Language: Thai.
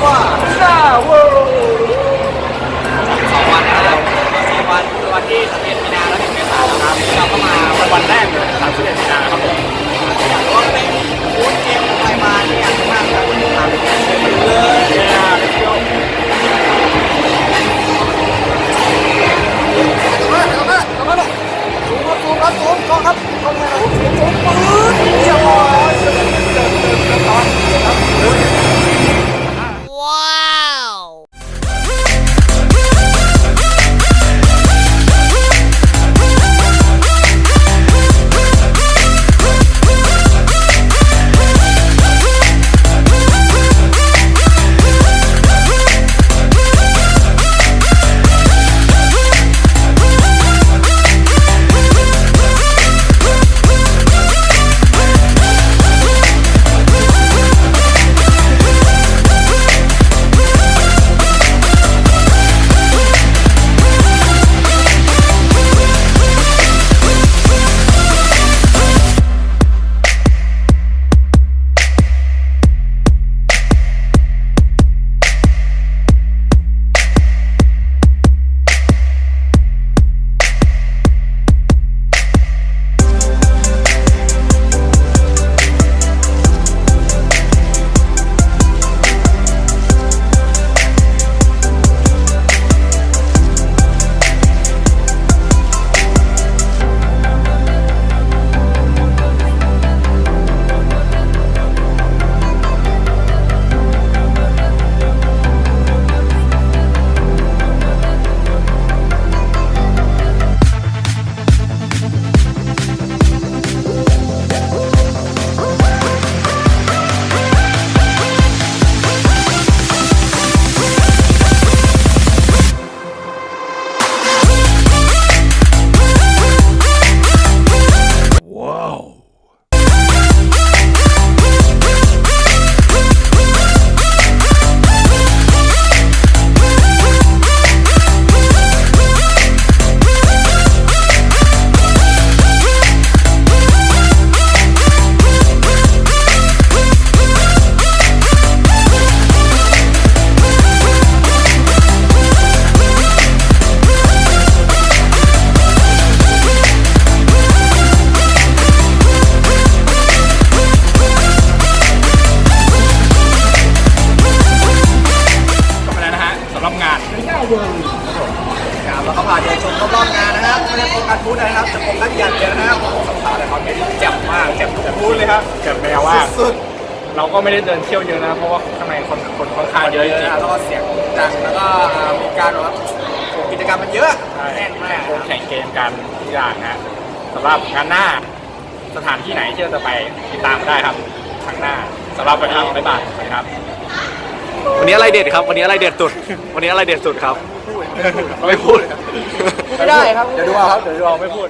哇真的我 ผมครับแล้วก็พาเดินชมรอบๆงานนะครับไม่ได้โฟกัสบูธนะครับแต่โฟกัสอย่างเดียวนะครับของสัมภาษณ์แต่คอนเทนเจ็บมากเจ็บทุกบูธเลยครับเจ็บแมวมากสุดเราก็ไม่ได้เดินเที่ยวเยอะนะเพราะว่าข้างในคนคนค่อนข้างเยอะอะจริงแล้วก็เสียงดังแล้วก็มีการแบบว่ากิจกรรมมันเยอะแน่นมากครัแข่งเกมกันทุกอย่างนะสำหรับงานหน้าสถานที่ไหนที่เราจะไปติดตามได้ครับครั้งหน้าสำหรับวันนี้บ๊ายบายสวัสดีครับ วันนี้อะไรเด็ดครับ วันนี้อะไรเด็ดสุด วันนี้อะไรเด็ดสุดครับ ไม่พูด ไม่ได้ครับ เดี๋ยวดูเอาครับ เดี๋ยวดูเอาไม่พูด